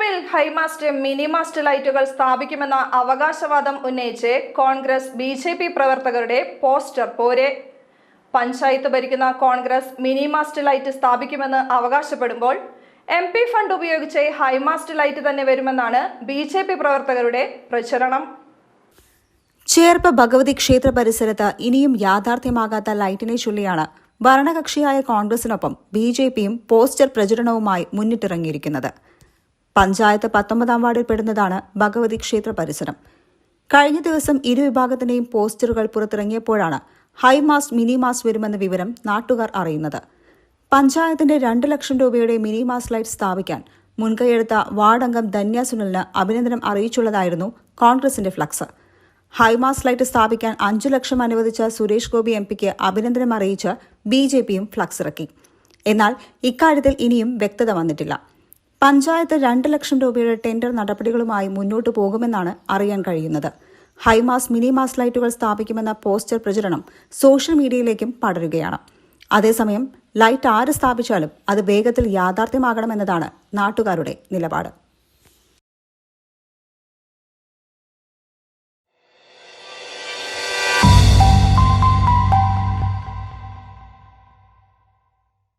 തെരഞ്ഞെടുപ്പിൽ high mast mini mast ലൈറ്റുകൾ സ്ഥാപിക്കുമെന്ന അവകാശവാദം ഉന്നയിച്ച് കോൺഗ്രസ് ബി ജെ പി പ്രവർത്തകരുടെ പോസ്റ്റർ പോരെ. പഞ്ചായത്ത് ഭരിക്കുന്ന കോൺഗ്രസ് മിനിമാസ്റ്റ് ലൈറ്റ് സ്ഥാപിക്കുമെന്ന് അവകാശപ്പെടുമ്പോൾ എം പി ഫണ്ട് ഉപയോഗിച്ച് ഹൈമാസ്റ്റ് ലൈറ്റ് തന്നെ വരുമെന്നാണ് ബി ജെ പി പ്രവർത്തകരുടെ പ്രചരണം. ചേർപ്പ് ഭഗവതി ക്ഷേത്ര പരിസരത്ത് ഇനിയും യാഥാർത്ഥ്യമാകാത്ത ലൈറ്റിനെ ചൊല്ലിയാണ് ഭരണകക്ഷിയായ കോൺഗ്രസിനൊപ്പം ബി ജെ പിയും പോസ്റ്റർ പ്രചരണവുമായി മുന്നിട്ടിറങ്ങിയിരിക്കുന്നത്. പഞ്ചായത്ത് പത്തൊമ്പതാം വാർഡിൽ പെടുന്നതാണ് ഭഗവതി ക്ഷേത്ര പരിസരം. കഴിഞ്ഞ ദിവസം ഇരുവിഭാഗത്തിന്റെയും പോസ്റ്ററുകൾ പുറത്തിറങ്ങിയപ്പോഴാണ് ഹൈമാസ് മിനിമാസ് വരുമെന്ന വിവരം നാട്ടുകാർ അറിയുന്നത്. പഞ്ചായത്തിന്റെ രണ്ട് ലക്ഷം രൂപയുടെ മിനിമാസ് ലൈറ്റ് സ്ഥാപിക്കാൻ മുൻകൈയെടുത്ത വാർഡംഗം ധന്യ സുനിലിന് അഭിനന്ദനം അറിയിച്ചുള്ളതായിരുന്നു കോൺഗ്രസിന്റെ ഫ്ലക്സ്. ഹൈമാസ് ലൈറ്റ് സ്ഥാപിക്കാൻ അഞ്ചു ലക്ഷം അനുവദിച്ച സുരേഷ് ഗോപി എം പിക്ക് അഭിനന്ദനം അറിയിച്ച് ബി ജെ പിയും ഫ്ലക്സ് ഇറക്കി. എന്നാൽ ഇക്കാര്യത്തിൽ ഇനിയും വ്യക്തത വന്നിട്ടില്ല. പഞ്ചായത്ത് രണ്ട് ലക്ഷം രൂപയുടെ ടെൻഡർ നടപടികളുമായി മുന്നോട്ടു പോകുമെന്നാണ് അറിയാൻ കഴിയുന്നത്. ഹൈമാസ് മിനിമാസ് ലൈറ്റുകൾ സ്ഥാപിക്കുമെന്ന പോസ്റ്റർ പ്രചരണം സോഷ്യൽ മീഡിയയിലേക്കും പടരുകയാണ്. അതേസമയം ലൈറ്റ് ആര് സ്ഥാപിച്ചാലും അത് വേഗത്തിൽ യാഥാർത്ഥ്യമാകണമെന്നതാണ് നാട്ടുകാരുടെ നിലപാട്.